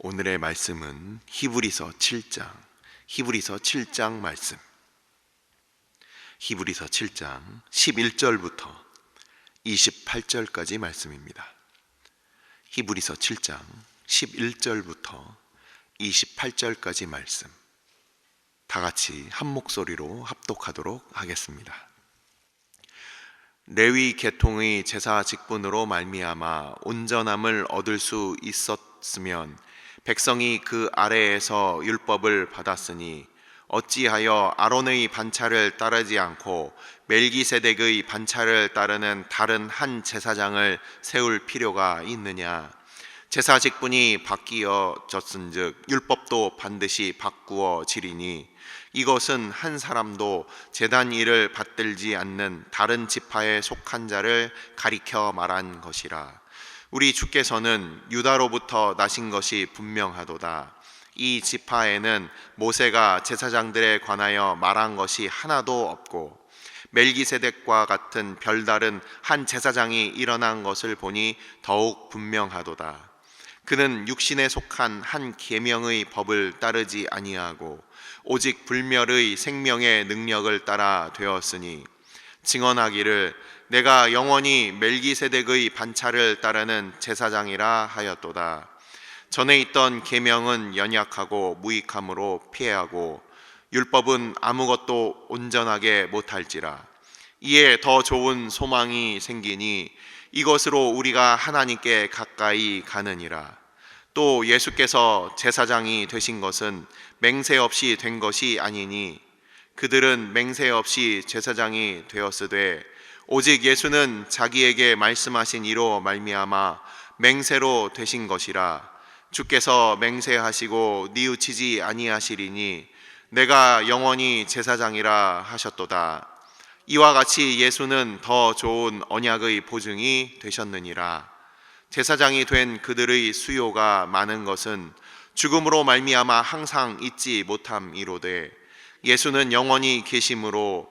오늘의 말씀은 히브리서 7장, 히브리서 7장 말씀. 히브리서 7장 11절부터 28절까지 말씀입니다. 히브리서 7장 11절부터 28절까지 말씀. 다 같이 한 목소리로 합독하도록 하겠습니다. 레위 계통의 제사 직분으로 말미암아 온전함을 얻을 수 있었으면 백성이 그 아래에서 율법을 받았으니 어찌하여 아론의 반차를 따르지 않고 멜기세덱의 반차를 따르는 다른 한 제사장을 세울 필요가 있느냐? 제사 직분이 바뀌어졌은즉 율법도 반드시 바꾸어지리니 이것은 한 사람도 제단 일을 받들지 않는 다른 지파에 속한 자를 가리켜 말한 것이라 우리 주께서는 유다로부터 나신 것이 분명하도다. 이 지파에는 모세가 제사장들에 관하여 말한 것이 하나도 없고 멜기세덱과 같은 별다른 한 제사장이 일어난 것을 보니 더욱 분명하도다. 그는 육신에 속한 한 계명의 법을 따르지 아니하고 오직 불멸의 생명의 능력을 따라 되었으니 증언하기를 내가 영원히 멜기세덱의 반차를 따르는 제사장이라 하였도다. 전에 있던 계명은 연약하고 무익함으로 피해하고 율법은 아무것도 온전하게 못할지라. 이에 더 좋은 소망이 생기니 이것으로 우리가 하나님께 가까이 가느니라. 또 예수께서 제사장이 되신 것은 맹세 없이 된 것이 아니니 그들은 맹세 없이 제사장이 되었으되 오직 예수는 자기에게 말씀하신 이로 말미암아 맹세로 되신 것이라. 주께서 맹세하시고 뉘우치지 아니하시리니 내가 영원히 제사장이라 하셨도다. 이와 같이 예수는 더 좋은 언약의 보증이 되셨느니라. 제사장이 된 그들의 수요가 많은 것은 죽음으로 말미암아 항상 잊지 못함이로되 예수는 영원히 계심으로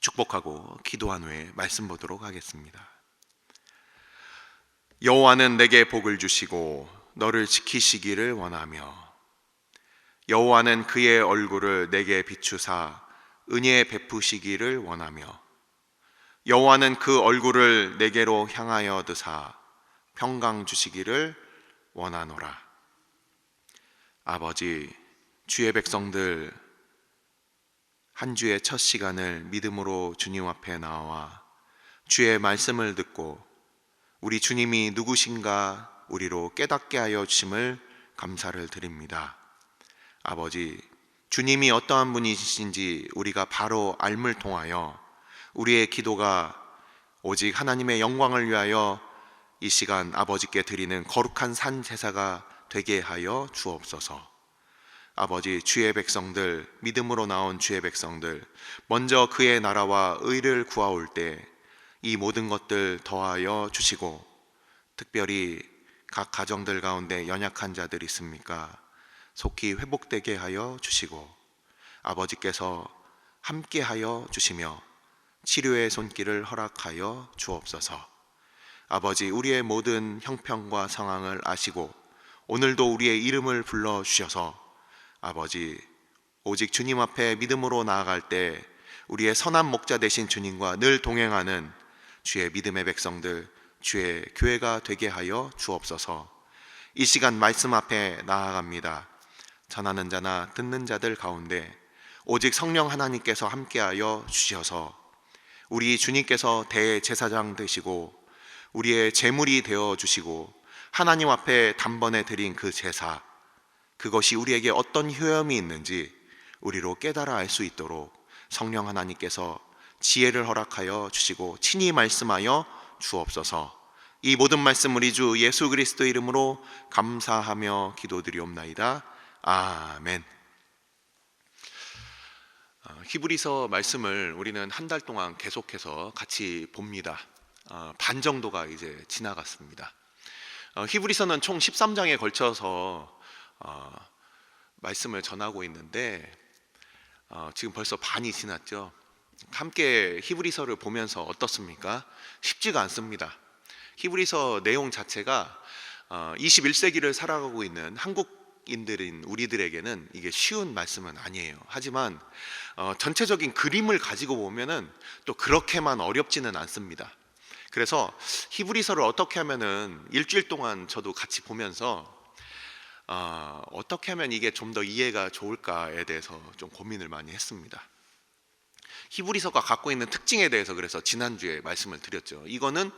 축복하고 기도한 후에 말씀 보도록 하겠습니다. 여호와는 내게 복을 주시고 너를 지키시기를 원하며 여호와는 그의 얼굴을 내게 비추사 은혜 베푸시기를 원하며 여호와는 그 얼굴을 내게로 향하여 드사 평강 주시기를 원하노라. 아버지, 주의 백성들 한 주의 첫 시간을 믿음으로 주님 앞에 나와 주의 말씀을 듣고 우리 주님이 누구신가 우리로 깨닫게 하여 주심을 감사를 드립니다. 아버지, 주님이 어떠한 분이신지 우리가 바로 알물 통하여 우리의 기도가 오직 하나님의 영광을 위하여 이 시간 아버지께 드리는 거룩한 산 제사가 되게 하여 주옵소서. 아버지 주의 백성들 믿음으로 나온 주의 백성들 먼저 그의 나라와 의를 구하올 때 이 모든 것들 더하여 주시고 특별히 각 가정들 가운데 연약한 자들 있습니까? 속히 회복되게 하여 주시고 아버지께서 함께 하여 주시며 치료의 손길을 허락하여 주옵소서. 아버지 우리의 모든 형편과 상황을 아시고 오늘도 우리의 이름을 불러 주셔서 아버지 오직 주님 앞에 믿음으로 나아갈 때 우리의 선한 목자 되신 주님과 늘 동행하는 주의 믿음의 백성들 주의 교회가 되게 하여 주옵소서. 이 시간 말씀 앞에 나아갑니다. 전하는 자나 듣는 자들 가운데 오직 성령 하나님께서 함께하여 주셔서 우리 주님께서 대제사장 되시고 우리의 제물이 되어 주시고 하나님 앞에 단번에 드린 그 제사 그것이 우리에게 어떤 효험이 있는지 우리로 깨달아 알 수 있도록 성령 하나님께서 지혜를 허락하여 주시고 친히 말씀하여 주옵소서. 이 모든 말씀 우리 주 예수 그리스도 이름으로 감사하며 기도드리옵나이다. 아멘. 어, 히브리서 말씀을 우리는 한 달 동안 계속해서 같이 봅니다. 어, 반 정도가 이제 지나갔습니다. 어, 히브리서는 총 13장에 걸쳐서 어, 말씀을 전하고 있는데 어, 지금 벌써 반이 지났죠. 함께 히브리서를 보면서 어떻습니까? 쉽지가 않습니다. 히브리서 내용 자체가 어, 21세기를 살아가고 있는 한국인들인 우리들에게는 이게 쉬운 말씀은 아니에요. 하지만 어, 전체적인 그림을 가지고 보면은 또 그렇게만 어렵지는 않습니다. 그래서 히브리서를 어떻게 하면은 일주일 동안 저도 같이 보면서 어, 어떻게 하면 이게 좀 더 이해가 좋을까에 대해서 좀 고민을 많이 했습니다. 히브리서가 갖고 있는 특징에 대해서 그래서 지난주에 말씀을 드렸죠. 이거는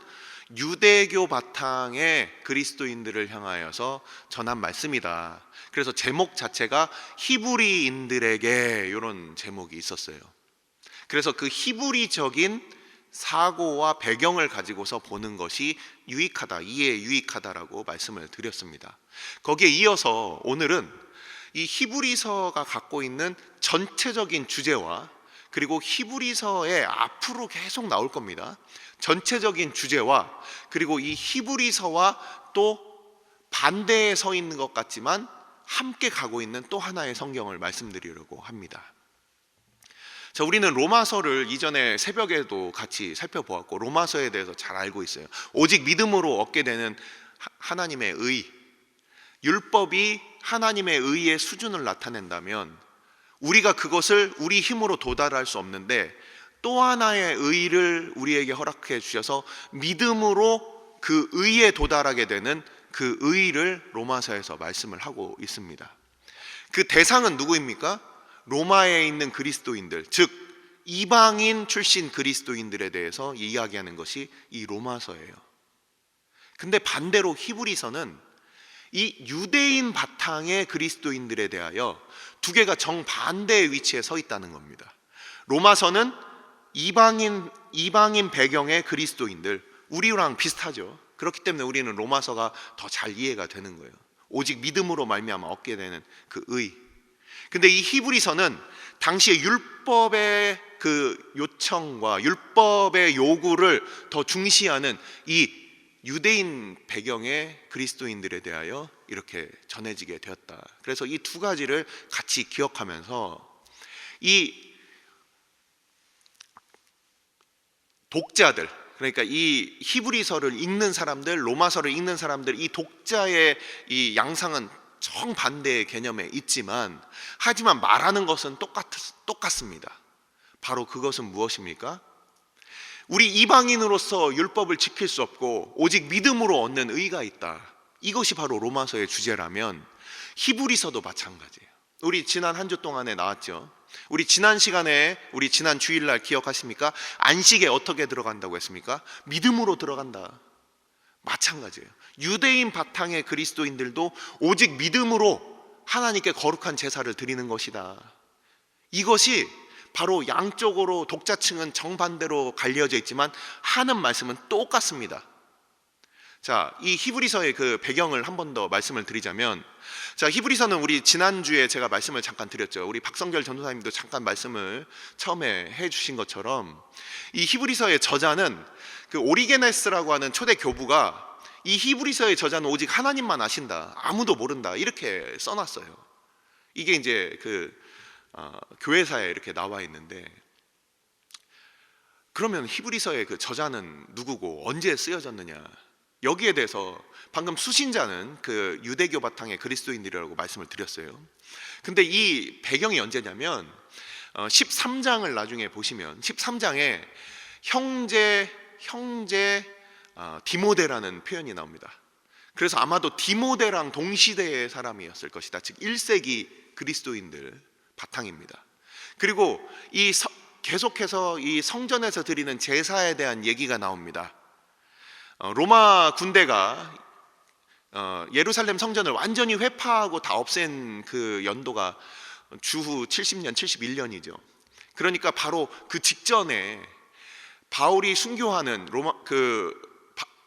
유대교 바탕의 그리스도인들을 향하여서 전한 말씀이다. 그래서 제목 자체가 히브리인들에게 이런 제목이 있었어요. 그래서 그 히브리적인 사고와 배경을 가지고서 보는 것이 유익하다, 이해 유익하다라고 말씀을 드렸습니다. 거기에 이어서 오늘은 이 히브리서가 갖고 있는 전체적인 주제와 그리고 히브리서에 앞으로 계속 나올 겁니다. 전체적인 주제와 그리고 이 히브리서와 또 반대에 서 있는 것 같지만 함께 가고 있는 또 하나의 성경을 말씀드리려고 합니다. 자, 우리는 로마서를 이전에 새벽에도 같이 살펴보았고 로마서에 대해서 잘 알고 있어요. 오직 믿음으로 얻게 되는 하- 하나님의 의, 율법이 하나님의 의의 수준을 나타낸다면 우리가 그것을 우리 힘으로 도달할 수 없는데 또 하나의 의를 우리에게 허락해 주셔서 믿음으로 그 의에 도달하게 되는 그 의를 로마서에서 말씀을 하고 있습니다. 그 대상은 누구입니까? 로마에 있는 그리스도인들, 즉 이방인 출신 그리스도인들에 대해서 이야기하는 것이 이 로마서예요. 근데 반대로 히브리서는 이 유대인 바탕의 그리스도인들에 대하여 두 개가 정반대의 위치에 서 있다는 겁니다. 로마서는 이방인 이방인 배경의 그리스도인들 우리랑 비슷하죠. 그렇기 때문에 우리는 로마서가 더 잘 이해가 되는 거예요. 오직 믿음으로 말미암아 얻게 되는 그 의. 근데 이 히브리서는 당시의 율법의 그 요청과 율법의 요구를 더 중시하는 이 유대인 배경의 그리스도인들에 대하여 이렇게 전해지게 되었다. 그래서 이 두 가지를 같이 기억하면서 이 독자들 그러니까 이 히브리서를 읽는 사람들, 로마서를 읽는 사람들 이 독자의 이 양상은 정반대의 개념에 있지만 하지만 말하는 것은 똑같, 똑같습니다. 바로 그것은 무엇입니까? 우리 이방인으로서 율법을 지킬 수 없고 오직 믿음으로 얻는 의가 있다. 이것이 바로 로마서의 주제라면 히브리서도 마찬가지예요. 우리 지난 한 주 동안에 나왔죠. 우리 지난 시간에 우리 지난 주일날 기억하십니까? 안식에 어떻게 들어간다고 했습니까? 믿음으로 들어간다. 마찬가지예요. 유대인 바탕의 그리스도인들도 오직 믿음으로 하나님께 거룩한 제사를 드리는 것이다. 이것이 바로 양쪽으로 독자층은 정반대로 갈려져 있지만 하는 말씀은 똑같습니다. 자, 이 히브리서의 그 배경을 한 번 더 말씀을 드리자면 자, 히브리서는 우리 지난주에 제가 말씀을 잠깐 드렸죠. 우리 박성결 전도사님도 잠깐 말씀을 처음에 해 주신 것처럼 이 히브리서의 저자는 그 오리게네스라고 하는 초대 교부가 이 히브리서의 저자는 오직 하나님만 아신다. 아무도 모른다. 이렇게 써놨어요. 이게 이제 그 어, 교회사에 이렇게 나와 있는데 그러면 히브리서의 그 저자는 누구고 언제 쓰여졌느냐? 여기에 대해서 방금 수신자는 그 유대교 바탕의 그리스도인들이라고 말씀을 드렸어요. 근데 이 배경이 언제냐면 어, 13장을 나중에 보시면 13장에 형제 형제 어, 디모데라는 표현이 나옵니다. 그래서 아마도 디모데랑 동시대의 사람이었을 것이다. 즉 1세기 그리스도인들 바탕입니다. 그리고 이 서- 계속해서 이 성전에서 드리는 제사에 대한 얘기가 나옵니다. 어, 로마 군대가 어, 예루살렘 성전을 완전히 회파하고 다 없앤 그 연도가 주후 70년, 71년이죠. 그러니까 바로 그 직전에 바울이 순교하는 로마 그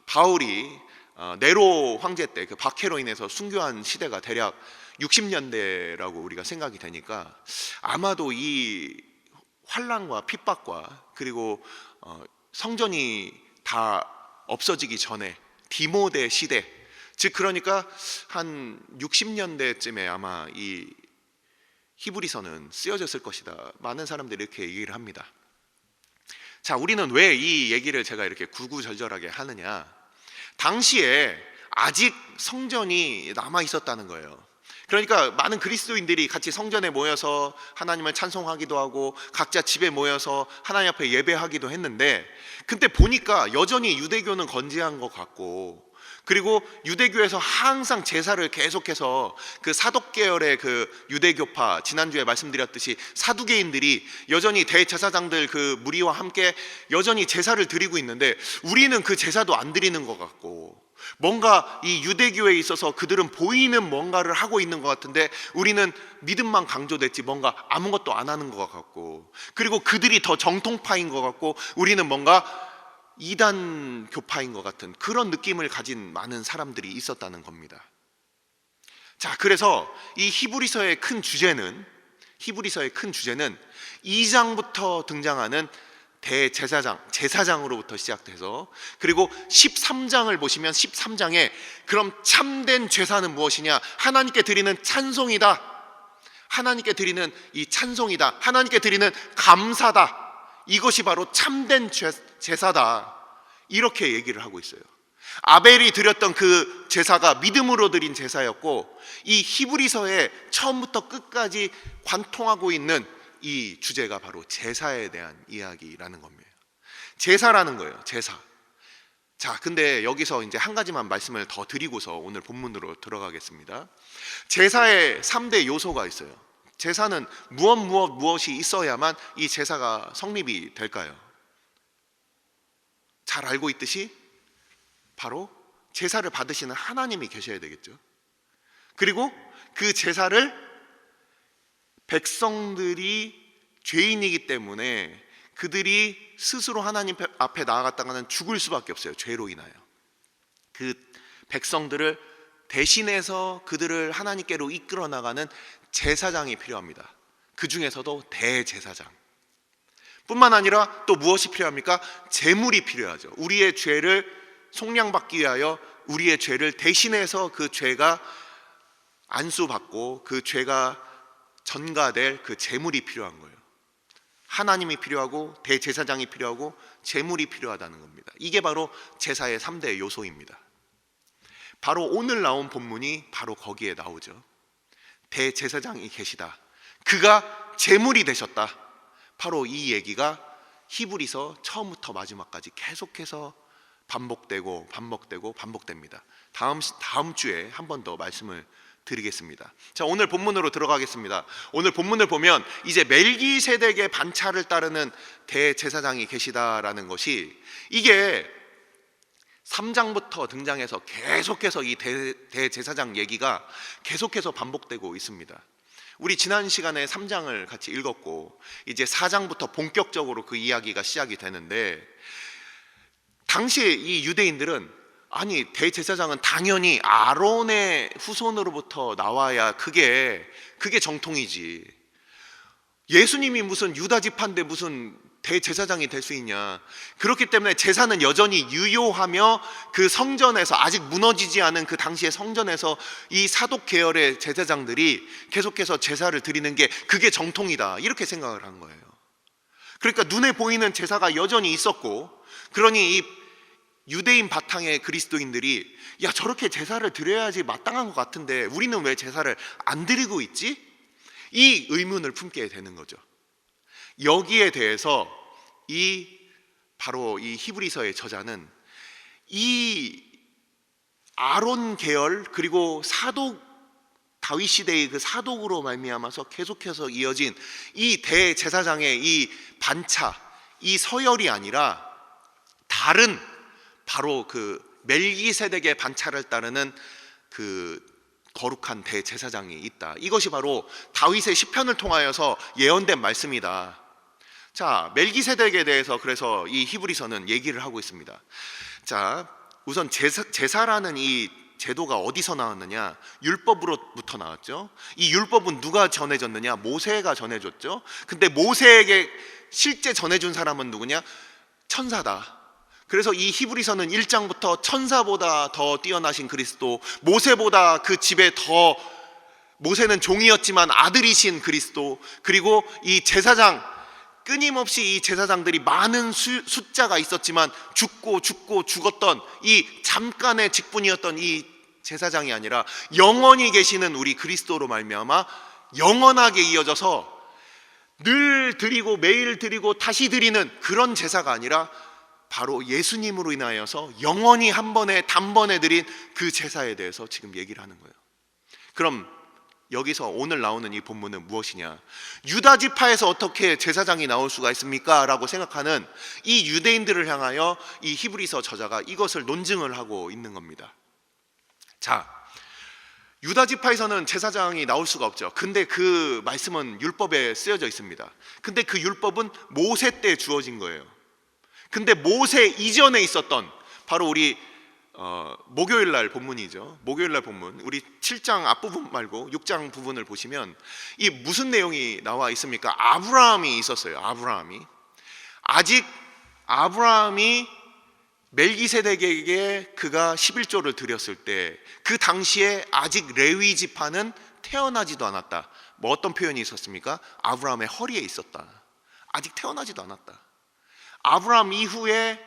바, 바울이 어, 네로 황제 때 그 박해로 인해서 순교한 시대가 대략 60년대라고 우리가 생각이 되니까 아마도 이 환란과 핍박과 그리고 어, 성전이 다 없어지기 전에 디모데 시대 즉 그러니까 한 60년대쯤에 아마 이 히브리서는 쓰여졌을 것이다. 많은 사람들이 이렇게 얘기를 합니다. 자, 우리는 왜 이 얘기를 제가 이렇게 구구절절하게 하느냐? 당시에 아직 성전이 남아 있었다는 거예요. 그러니까 많은 그리스도인들이 같이 성전에 모여서 하나님을 찬송하기도 하고 각자 집에 모여서 하나님 앞에 예배하기도 했는데 근데 보니까 여전히 유대교는 건재한 것 같고 그리고 유대교에서 항상 제사를 계속해서 그 사독 계열의 그 유대교파 지난주에 말씀드렸듯이 사두개인들이 여전히 대제사장들 그 무리와 함께 여전히 제사를 드리고 있는데 우리는 그 제사도 안 드리는 것 같고 뭔가 이 유대교에 있어서 그들은 보이는 뭔가를 하고 있는 것 같은데 우리는 믿음만 강조됐지 뭔가 아무것도 안 하는 것 같고 그리고 그들이 더 정통파인 것 같고 우리는 뭔가 이단 교파인 것 같은 그런 느낌을 가진 많은 사람들이 있었다는 겁니다. 자, 그래서 이 히브리서의 큰 주제는 히브리서의 큰 주제는 2장부터 등장하는 대제사장, 제사장으로부터 시작돼서 그리고 13장을 보시면 13장에 그럼 참된 제사는 무엇이냐? 하나님께 드리는 찬송이다. 하나님께 드리는 이 찬송이다. 하나님께 드리는 감사다. 이것이 바로 참된 제- 제사다. 이렇게 얘기를 하고 있어요. 아벨이 드렸던 그 제사가 믿음으로 드린 제사였고 이 히브리서의 처음부터 끝까지 관통하고 있는 이 주제가 바로 제사에 대한 이야기라는 겁니다. 제사라는 거예요. 제사. 자, 근데 여기서 이제 한 가지만 말씀을 더 드리고서 오늘 본문으로 들어가겠습니다. 제사의 3대 요소가 있어요. 제사는 무엇 무엇 무엇이 있어야만 이 제사가 성립이 될까요? 잘 알고 있듯이 바로 제사를 받으시는 하나님이 계셔야 되겠죠. 그리고 그 제사를 백성들이 죄인이기 때문에 그들이 스스로 하나님 앞에 나아갔다가는 죽을 수밖에 없어요. 죄로 인하여. 그 백성들을 대신해서 그들을 하나님께로 이끌어 나가는 제사장이 필요합니다. 그 중에서도 대제사장. 뿐만 아니라 또 무엇이 필요합니까? 제물이 필요하죠. 우리의 죄를 속량받기 위하여 우리의 죄를 대신해서 그 죄가 안수받고 그 죄가 전가될 그 제물이 필요한 거예요. 하나님이 필요하고 대제사장이 필요하고 제물이 필요하다는 겁니다. 이게 바로 제사의 3대 요소입니다. 바로 오늘 나온 본문이 바로 거기에 나오죠. 대제사장이 계시다. 그가 제물이 되셨다. 바로 이 얘기가 히브리서 처음부터 마지막까지 계속해서 반복되고 반복되고 반복됩니다. 다음 다음 주에 한 번 더 말씀을 드리겠습니다. 자, 오늘 본문으로 들어가겠습니다. 오늘 본문을 보면 이제 멜기세덱의 반차를 따르는 대제사장이 계시다라는 것이 이게 3장부터 등장해서 계속해서 이 대, 대제사장 얘기가 계속해서 반복되고 있습니다. 우리 지난 시간에 3장을 같이 읽었고 이제 4장부터 본격적으로 그 이야기가 시작이 되는데 당시에 이 유대인들은 아니 대제사장은 당연히 아론의 후손으로부터 나와야 그게 그게 정통이지. 예수님이 무슨 유다 지파인데 무슨 대제사장이 될 수 있냐. 그렇기 때문에 제사는 여전히 유효하며 그 성전에서 아직 무너지지 않은 그 당시의 성전에서 이 사독 계열의 제사장들이 계속해서 제사를 드리는 게 그게 정통이다. 이렇게 생각을 한 거예요. 그러니까 눈에 보이는 제사가 여전히 있었고 그러니 이 유대인 바탕의 그리스도인들이 야 저렇게 제사를 드려야지 마땅한 것 같은데 우리는 왜 제사를 안 드리고 있지? 이 의문을 품게 되는 거죠. 여기에 대해서 이 바로 이 히브리서의 저자는 이 아론 계열 그리고 사독 다윗 시대의 그 사독으로 말미암아서 계속해서 이어진 이 대제사장의 이 반차, 이 서열이 아니라 다른 바로 그 멜기세덱의 반차를 따르는 그 거룩한 대제사장이 있다. 이것이 바로 다윗의 시편을 통하여서 예언된 말씀이다. 자, 멜기세덱에 대해서 그래서 이 히브리서는 얘기를 하고 있습니다. 자, 우선 제사, 제사 라는 이 제도가 어디서 나왔느냐? 율법으로부터 나왔죠. 이 율법은 누가 전해졌느냐? 모세가 전해줬죠. 근데 모세에게 실제 전해준 사람은 누구냐? 천사다. 그래서 이 히브리서는 1장부터 천사보다 더 뛰어나신 그리스도, 모세보다 그 집에 더 모세는 종이었지만 아들이신 그리스도, 그리고 이 제사장 끊임없이 이 제사장들이 많은 수, 숫자가 있었지만 죽고 죽고 죽었던 이 잠깐의 직분이었던 이 제사장이 아니라 영원히 계시는 우리 그리스도로 말미암아 영원하게 이어져서 늘 드리고 매일 드리고 다시 드리는 그런 제사가 아니라 바로 예수님으로 인하여서 영원히 한 번에 단번에 드린 그 제사에 대해서 지금 얘기를 하는 거예요. 그럼 여기서 오늘 나오는 이 본문은 무엇이냐? 유다 지파에서 어떻게 제사장이 나올 수가 있습니까? 라고 생각하는 이 유대인들을 향하여 이 히브리서 저자가 이것을 논증을 하고 있는 겁니다. 자, 유다 지파에서는 제사장이 나올 수가 없죠. 근데 그 말씀은 율법에 쓰여져 있습니다. 근데 그 율법은 모세 때 주어진 거예요. 근데 모세 이전에 있었던 바로 우리 어, 목요일 날 본문이죠. 목요일 날 본문. 우리 7장 앞부분 말고 6장 부분을 보시면 이 무슨 내용이 나와 있습니까? 아브라함이 있었어요. 아브라함이. 아직 아브라함이 멜기세덱에게 그가 11조를 드렸을 때 그 당시에 아직 레위 지파는 태어나지도 않았다. 뭐 어떤 표현이 있었습니까? 아브라함의 허리에 있었다. 아직 태어나지도 않았다. 아브라함 이후에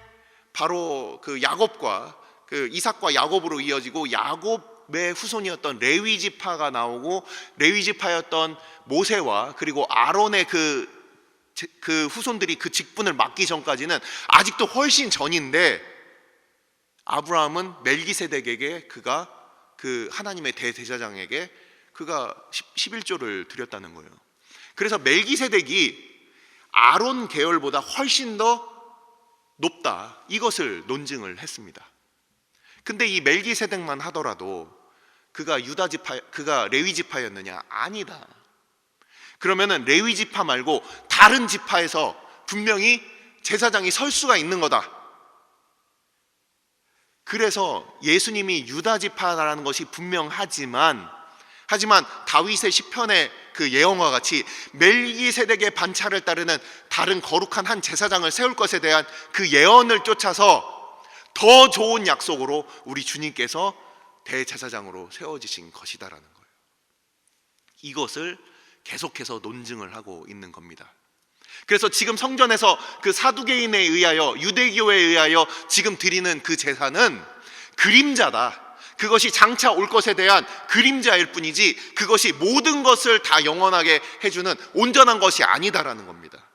바로 그 야곱과 그 이삭과 야곱으로 이어지고 야곱의 후손이었던 레위 지파가 나오고 레위 지파였던 모세와 그리고 아론의 그, 그 후손들이 그 직분을 맡기 전까지는 아직도 훨씬 전인데 아브라함은 멜기세덱에게 그가 그 하나님의 대제사장에게 그가 11조를 드렸다는 거예요. 그래서 멜기세덱이 아론 계열보다 훨씬 더 높다. 이것을 논증을 했습니다. 근데 이 멜기세덱만 하더라도 그가 유다 지파 그가 레위 지파였느냐? 아니다. 그러면은 레위 지파 말고 다른 지파에서 분명히 제사장이 설 수가 있는 거다. 그래서 예수님이 유다 지파라는 것이 분명하지만 하지만 다윗의 시편의 그 예언과 같이 멜기세덱의 반차를 따르는 다른 거룩한 한 제사장을 세울 것에 대한 그 예언을 쫓아서 더 좋은 약속으로 우리 주님께서 대제사장으로 세워지신 것이다라는 거예요. 이것을 계속해서 논증을 하고 있는 겁니다. 그래서 지금 성전에서 그 사두개인에 의하여 유대교에 의하여 지금 드리는 그 제사는 그림자다. 그것이 장차 올 것에 대한 그림자일 뿐이지 그것이 모든 것을 다 영원하게 해주는 온전한 것이 아니다라는 겁니다.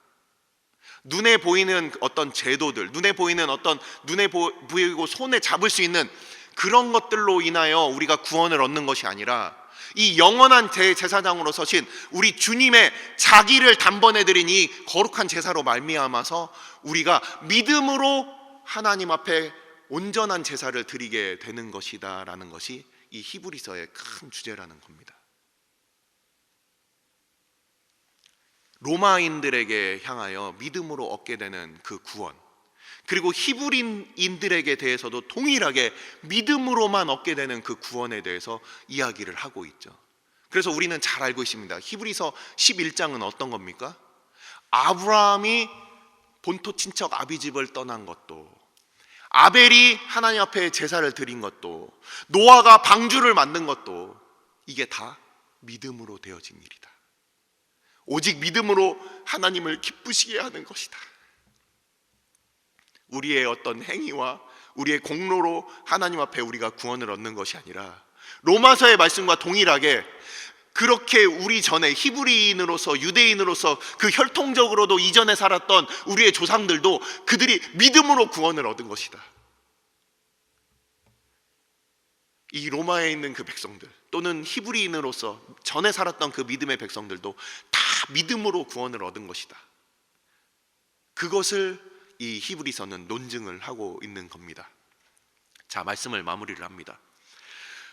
눈에 보이는 어떤 제도들, 눈에 보이는 어떤 눈에 보이고 손에 잡을 수 있는 그런 것들로 인하여 우리가 구원을 얻는 것이 아니라 이 영원한 대제사장으로 서신 우리 주님의 자기를 단번에 드린 이 거룩한 제사로 말미암아서 우리가 믿음으로 하나님 앞에 온전한 제사를 드리게 되는 것이다라는 것이 이 히브리서의 큰 주제라는 겁니다. 로마인들에게 향하여 믿음으로 얻게 되는 그 구원. 그리고 히브리인들에게 대해서도 동일하게 믿음으로만 얻게 되는 그 구원에 대해서 이야기를 하고 있죠. 그래서 우리는 잘 알고 있습니다. 히브리서 11장은 어떤 겁니까? 아브라함이 본토 친척 아비집을 떠난 것도 아벨이 하나님 앞에 제사를 드린 것도 노아가 방주를 만든 것도 이게 다 믿음으로 되어진 일이다. 오직 믿음으로 하나님을 기쁘시게 하는 것이다. 우리의 어떤 행위와 우리의 공로로 하나님 앞에 우리가 구원을 얻는 것이 아니라 로마서의 말씀과 동일하게 그렇게 우리 전에 히브리인으로서 유대인으로서 그 혈통적으로도 이전에 살았던 우리의 조상들도 그들이 믿음으로 구원을 얻은 것이다. 이 로마에 있는 그 백성들, 또는 히브리인으로서 전에 살았던 그 믿음의 백성들도 다 믿음으로 구원을 얻은 것이다. 그것을 이 히브리서는 논증을 하고 있는 겁니다. 자, 말씀을 마무리를 합니다.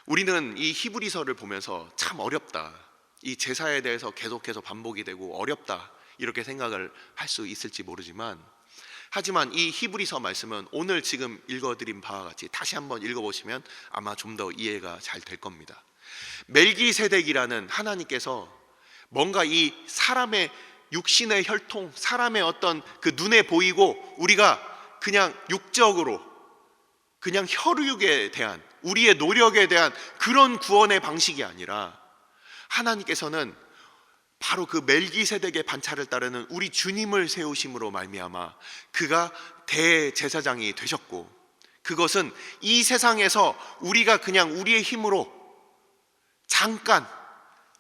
우리는 이 히브리서를 보면서 참 어렵다. 이 제사에 대해서 계속해서 반복이 되고 어렵다. 이렇게 생각을 할 수 있을지 모르지만 하지만 이 히브리서 말씀은 오늘 지금 읽어드린 바와 같이 다시 한번 읽어보시면 아마 좀 더 이해가 잘 될 겁니다. 멜기세덱이라는 하나님께서 뭔가 이 사람의 육신의 혈통, 사람의 어떤 그 눈에 보이고 우리가 그냥 육적으로 그냥 혈육에 대한 우리의 노력에 대한 그런 구원의 방식이 아니라 하나님께서는 바로 그 멜기세덱의 반차를 따르는 우리 주님을 세우심으로 말미암아 그가 대제사장이 되셨고 그것은 이 세상에서 우리가 그냥 우리의 힘으로 잠깐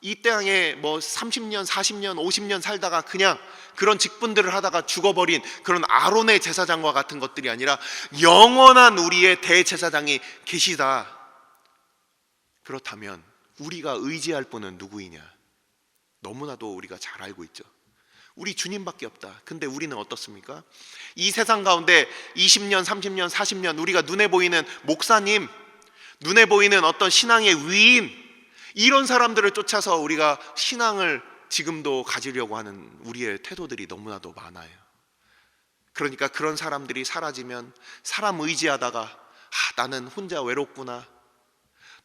이 땅에 뭐 30년, 40년, 50년 살다가 그냥 그런 직분들을 하다가 죽어버린 그런 아론의 제사장과 같은 것들이 아니라 영원한 우리의 대제사장이 계시다. 그렇다면 우리가 의지할 분은 누구이냐? 너무나도 우리가 잘 알고 있죠. 우리 주님밖에 없다. 근데 우리는 어떻습니까? 이 세상 가운데 20년, 30년, 40년 우리가 눈에 보이는 목사님, 눈에 보이는 어떤 신앙의 위인, 이런 사람들을 쫓아서 우리가 신앙을 지금도 가지려고 하는 우리의 태도들이 너무나도 많아요. 그러니까 그런 사람들이 사라지면 사람 의지하다가 아, 나는 혼자 외롭구나.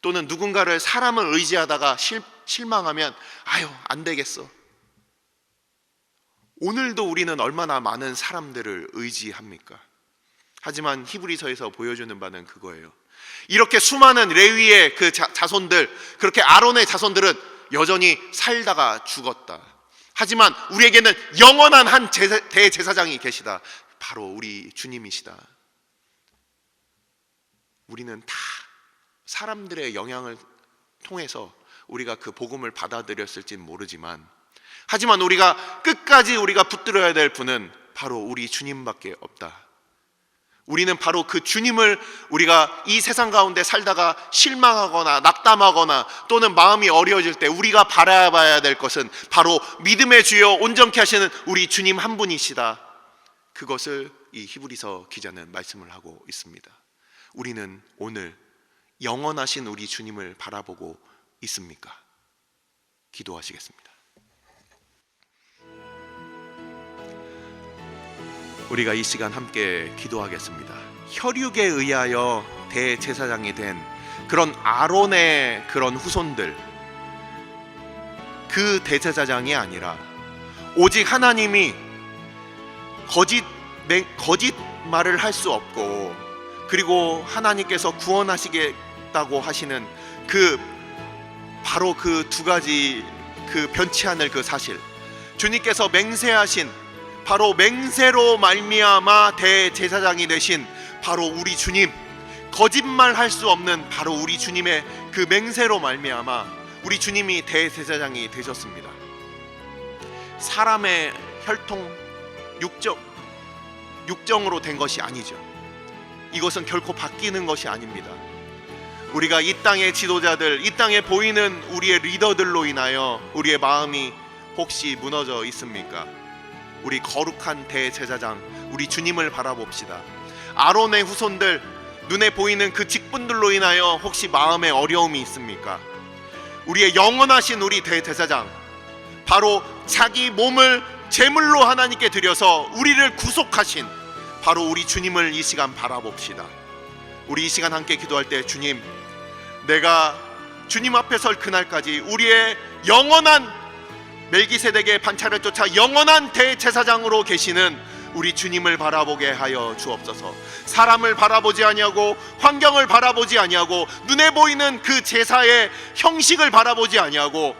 또는 누군가를 사람을 의지하다가 실, 실망하면 아유, 안 되겠어. 오늘도 우리는 얼마나 많은 사람들을 의지합니까? 하지만 히브리서에서 보여주는 바는 그거예요. 이렇게 수많은 레위의 그 자, 자손들, 그렇게 아론의 자손들은 여전히 살다가 죽었다. 하지만 우리에게는 영원한 한 제사, 대제사장이 계시다. 바로 우리 주님이시다. 우리는 다 사람들의 영향을 통해서 우리가 그 복음을 받아들였을진 모르지만 하지만 우리가 끝까지 우리가 붙들어야 될 분은 바로 우리 주님밖에 없다. 우리는 바로 그 주님을 우리가 이 세상 가운데 살다가 실망하거나 낙담하거나 또는 마음이 어려워질 때 우리가 바라봐야 될 것은 바로 믿음의 주여 온전케 하시는 우리 주님 한 분이시다. 그것을 이 히브리서 기자는 말씀을 하고 있습니다. 우리는 오늘 영원하신 우리 주님을 바라보고 있습니까? 기도하시겠습니다. 우리가 이 시간 함께 기도하겠습니다. 혈육에 의하여 대제사장이 된 그런 아론의 그런 후손들 그 대제사장이 아니라 오직 하나님이 거짓 거짓 말을 할 수 없고 그리고 하나님께서 구원하시겠다고 하시는 그 바로 그 두 가지 그 변치 않을 그 사실 주님께서 맹세하신 바로 맹세로 말미암아 대제사장이 되신 바로 우리 주님 거짓말 할 수 없는 바로 우리 주님의 그 맹세로 말미암아 우리 주님이 대제사장이 되셨습니다. 사람의 혈통 육정 육정으로 된 것이 아니죠. 이것은 결코 바뀌는 것이 아닙니다. 우리가 이 땅의 지도자들, 이 땅에 보이는 우리의 리더들로 인하여 우리의 마음이 혹시 무너져 있습니까? 우리 거룩한 대제사장 우리 주님을 바라봅시다. 아론의 후손들 눈에 보이는 그 직분들로 인하여 혹시 마음에 어려움이 있습니까? 우리의 영원하신 우리 대제사장 바로 자기 몸을 제물로 하나님께 드려서 우리를 구속하신 바로 우리 주님을 이 시간 바라봅시다. 우리 이 시간 함께 기도할 때 주님 내가 주님 앞에 설 그날까지 우리의 영원한 멜기세덱의 반차를 쫓아 영원한 대제사장으로 계시는 우리 주님을 바라보게 하여 주옵소서. 사람을 바라보지 아니하고 환경을 바라보지 아니하고 눈에 보이는 그 제사의 형식을 바라보지 아니하고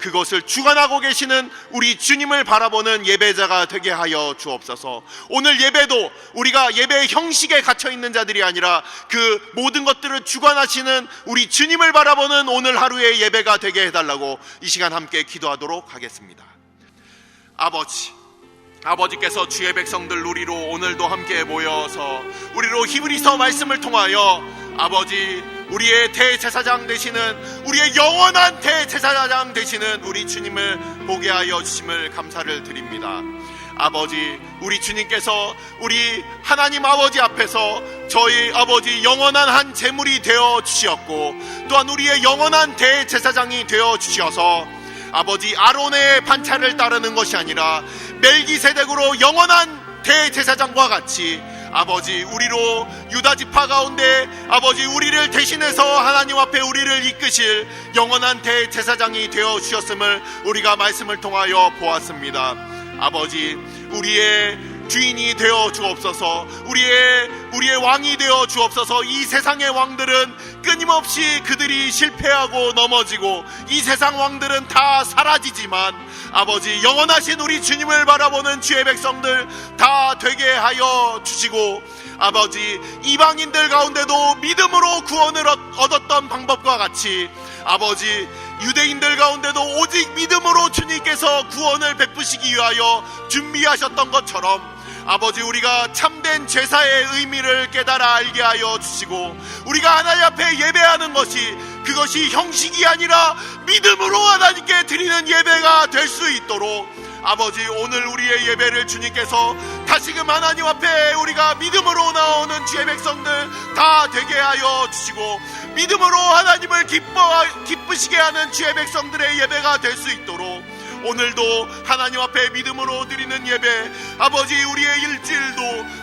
그것을 주관하고 계시는 우리 주님을 바라보는 예배자가 되게 하여 주옵소서. 오늘 예배도 우리가 예배의 형식에 갇혀 있는 자들이 아니라 그 모든 것들을 주관하시는 우리 주님을 바라보는 오늘 하루의 예배가 되게 해달라고 이 시간 함께 기도하도록 하겠습니다. 아버지, 아버지께서 주의 백성들 우리로 오늘도 함께 모여서 우리로 히브리서 말씀을 통하여 아버지 우리의 대제사장 되시는 우리의 영원한 대제사장 되시는 우리 주님을 보게 하여 주심을 감사를 드립니다. 아버지 우리 주님께서 우리 하나님 아버지 앞에서 저희 아버지 영원한 한 제물이 되어 주시었고 또한 우리의 영원한 대제사장이 되어 주셔서 아버지 아론의 반차를 따르는 것이 아니라 멜기세덱으로 영원한 대제사장과 같이 아버지 우리로 유다 지파 가운데 아버지 우리를 대신해서 하나님 앞에 우리를 이끄실 영원한 대제사장이 되어 주셨음을 우리가 말씀을 통하여 보았습니다. 아버지 우리의 주인이 되어 주옵소서. 우리의 우리의 왕이 되어 주옵소서. 이 세상의 왕들은 끊임없이 그들이 실패하고 넘어지고 이 세상 왕들은 다 사라지지만 아버지 영원하신 우리 주님을 바라보는 주의 백성들 다 되게 하여 주시고 아버지 이방인들 가운데도 믿음으로 구원을 얻- 얻었던 방법과 같이 아버지 유대인들 가운데도 오직 믿음으로 주님께서 구원을 베푸시기 위하여 준비하셨던 것처럼 아버지 우리가 참된 제사의 의미를 깨달아 알게 하여 주시고 우리가 하나님 앞에 예배하는 것이 그것이 형식이 아니라 믿음으로 하나님께 드리는 예배가 될 수 있도록 아버지 오늘 우리의 예배를 주님께서 다시금 하나님 앞에 우리가 믿음으로 나오는 주의 백성들 다 되게 하여 주시고 믿음으로 하나님을 기뻐 기쁘시게 하는 주의 백성들의 예배가 될 수 있도록 오늘도 하나님 앞에 믿음으로 드리는 예배 아버지 우리의 일주일도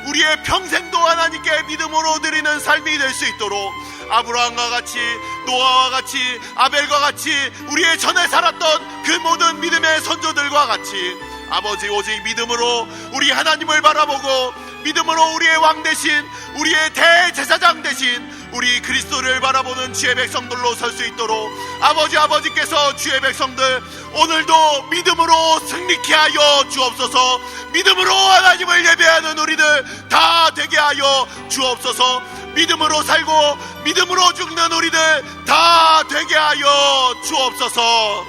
우리의 평생도 하나님께 믿음으로 드리는 삶이 될 수 있도록 아브라함과 같이 노아와 같이 아벨과 같이 우리의 전에 살았던 그 모든 믿음의 선조들과 같이 아버지 오직 믿음으로 우리 하나님을 바라보고 믿음으로 우리의 왕 대신 우리의 대제사장 대신 우리 그리스도를 바라보는 주의 백성들로 설 수 있도록 아버지 아버지께서 주의 백성들 오늘도 믿음으로 승리케 하여 주옵소서. 믿음으로 하나님을 예배하는 우리들 다 되게 하여 주옵소서. 믿음으로 살고 믿음으로 죽는 우리들 다 되게 하여 주옵소서.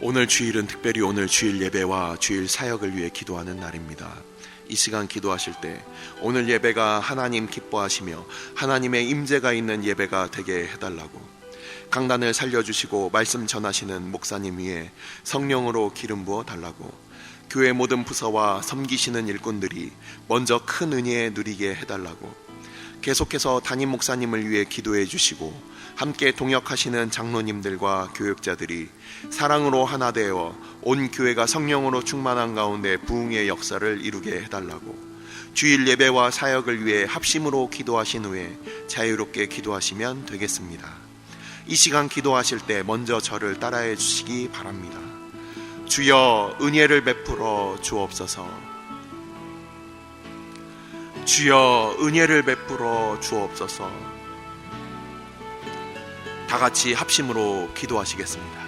오늘 주일은 특별히 오늘 주일 예배와 주일 사역을 위해 기도하는 날입니다. 이 시간 기도하실 때 오늘 예배가 하나님 기뻐하시며 하나님의 임재가 있는 예배가 되게 해달라고 강단을 살려주시고 말씀 전하시는 목사님 위에 성령으로 기름 부어 달라고 교회 모든 부서와 섬기시는 일꾼들이 먼저 큰 은혜 누리게 해달라고 계속해서 담임 목사님을 위해 기도해 주시고 함께 동역하시는 장로님들과 교육자들이 사랑으로 하나 되어 온 교회가 성령으로 충만한 가운데 부흥의 역사를 이루게 해달라고 주일 예배와 사역을 위해 합심으로 기도하신 후에 자유롭게 기도하시면 되겠습니다. 이 시간 기도하실 때 먼저 저를 따라해 주시기 바랍니다. 주여 은혜를 베풀어 주옵소서. 주여 은혜를 베풀어 주옵소서. 다 같이 합심으로 기도하시겠습니다.